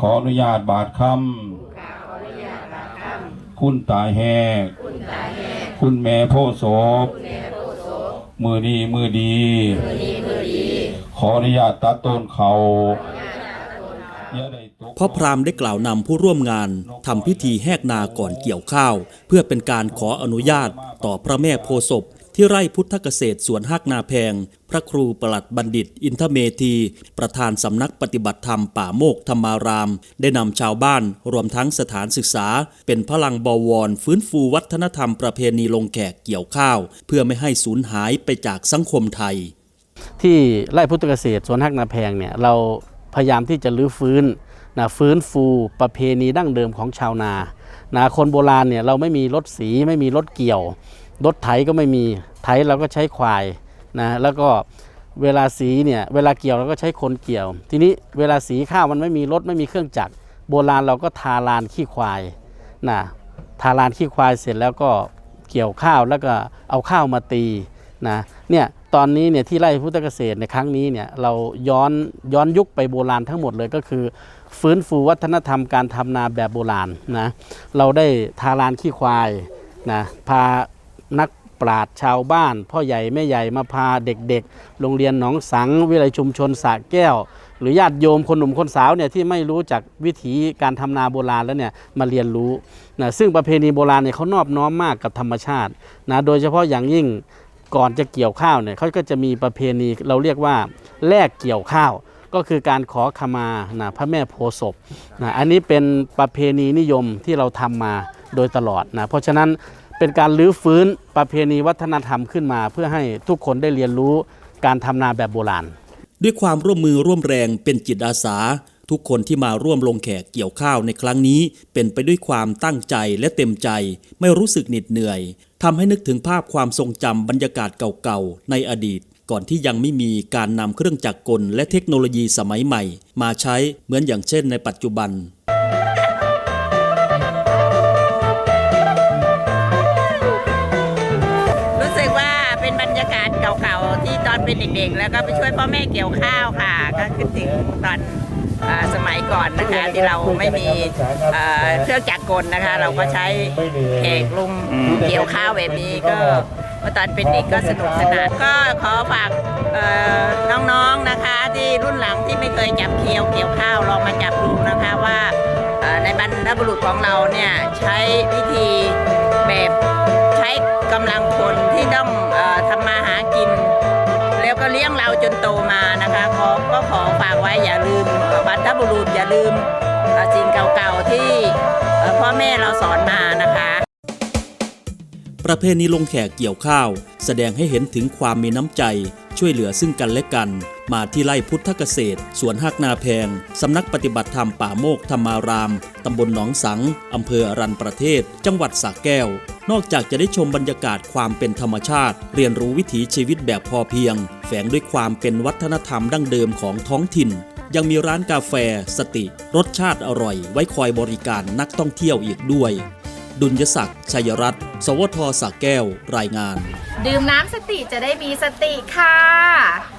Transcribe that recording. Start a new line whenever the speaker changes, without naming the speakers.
ขออนุญาตบาทคำคุณตาแหก คุณแม่โพโสบมือดีมือดี ขออนุญาตตัดต้นเขาอย่าได้ตก
พ่อพรามได้กล่าวนำผู้ร่วมงานทำพิธีแหกนาก่อนเกี่ยวข้าว เพื่อเป็นการขออนุญาตต่อพระแม่โพธิ์ศพ ที่ไร่พุทธเกษตรสวนฮักนาแพง พระครูประหลัดบัณฑิต อินทเมธี ประธานสำนักปฏิบัติธรรมป่าโมกธรรมาราม ได้นำชาวบ้านรวมทั้งสถานศึกษา เป็นพลังบวร ฟื้นฟูวัฒนธรรมประเพณีลงแขกเกี่ยวข้าว เพื่อไม่ให้สูญหายไปจากสังคมไทย
ที่ไร่พุทธเกษตรสวนฮักนาแพงเนี่ยเราพยายามที่จะรื้อฟื้นนะฟื้นฟูประเพณีดั้งเดิมของชาวนานะคนโบราณเนี่ยเราไม่มีรถสีไม่มีรถเกี่ยว รถไถก็ไม่มีไถเราก็ใช้ควายนะแล้วก็เวลาสีเนี่ยเวลาเกี่ยวเราก็ใช้คนเกี่ยว ทีนี้เวลาสีข้าวมันไม่มีรถไม่มีเครื่องจักรโบราณเราก็ทาลานขี้ควายนะทาลานขี้ควายเสร็จแล้วก็เกี่ยวข้าวแล้วก็เอาข้าวมาตีนะเนี่ยตอนนี้เนี่ยที่ไร่พุทธเกษตรในครั้งนี้เนี่ยเราย้อนย้อนยุคไปโบราณทั้งหมดเลยก็คือ ฟื้นฟูวัฒนธรรมการทำนาแบบโบราณนะเราได้ทาลานขี้ควายนะพา นักปราชชาวบ้าน พ่อใหญ่แม่ใหญ่มาพาเด็กๆ โรงเรียนหนองสัง วิเลยชุมชนสะแก้ว หรือญาติโยมคนหนุ่มคนสาวเนี่ยที่ไม่รู้จักวิถีการทำนาโบราณแล้วเนี่ยมาเรียนรู้นะซึ่งประเพณีโบราณเนี่ยเขานอบน้อมมากกับธรรมชาตินะโดยเฉพาะอย่างยิ่งก่อนจะเกี่ยวข้าวเนี่ยเขาก็จะมีประเพณีเราเรียกว่าแลกเกี่ยวข้าวก็คือการขอขมานะพระแม่โพศพนะอันนี้เป็นประเพณีนิยมที่เราทำมาโดยตลอดนะเพราะฉะนั้น เป็นการรื้อฟื้นประเพณีวัฒนธรรมขึ้นมา เพื่อให้ทุกคนได้เรียนรู้การทำนาแบบโบราณ
ด้วยความร่วมมือร่วมแรงเป็นจิตอาสา ทุกคนที่มาร่วมลงแขกเกี่ยวข้าวในครั้งนี้ เป็นไปด้วยความตั้งใจและเต็มใจ ไม่รู้สึกเหน็ดเหนื่อยทำให้นึกถึงภาพความทรงจำบรรยากาศเก่าๆในอดีตก่อนที่ยังไม่มีการนำเครื่องจักรกลและเทคโนโลยีสมัยใหม่ มาใช้เหมือนอย่างเช่นในปัจจุบัน
เป็นเด็กๆ แล้วก็ไปช่วยพ่อแม่เกี่ยวข้าวค่ะ ก็คิดถึงตอนอ่าสมัยก่อนนะคะที่เราไม่มีเอ่อเครื่องจักรกลนะคะ เราก็ใช้แขกลุงเกี่ยวข้าวแบบนี้ก็เมื่อตอนเป็นเด็กก็สนุกสนานก็ขอฝากเอ่อน้องๆนะคะที่รุ่นหลังที่ไม่เคยจับเคียวเกี่ยวข้าวลองมาจับดูนะคะว่าเอ่อในบรรพบุรุษของเราเนี่ยใช้วิธีแบบใช้กำลังคนที่ต้อง ก็เลี้ยงเราจนโตมานะคะขอก็ขอฝากไว้อย่าลืมบรรพบุรุษอย่าลืมสิ่งเก่าๆที่พ่อแม่เราสอนมานะคะ
ประเพณีลงแขกเกี่ยวข้าว แสดงให้เห็นถึงความมีน้ำใจ ช่วยเหลือซึ่งกันและกัน มาที่ไร่พุทธเกษตร สวนหักนาแพง สำนักปฏิบัติธรรมป่าโมกธรรมาราม ตำบลหนองสัง อำเภออรันประเทศ จังหวัดสระแก้ว นอกจากจะได้ชมบรรยากาศความเป็นธรรมชาติ เรียนรู้วิถีชีวิตแบบพอเพียง แฝงด้วยความเป็นวัฒนธรรมดั้งเดิมของท้องถิ่น ยังมีร้านกาแฟ สติ รสชาติอร่อย ไว้คอยบริการนักท่องเที่ยวอีกด้วย ดุลยศักดิ์ชัยรัตน์สวทสักแก้วรายงาน
ดื่มน้ำสติจะได้มีสติค่ะ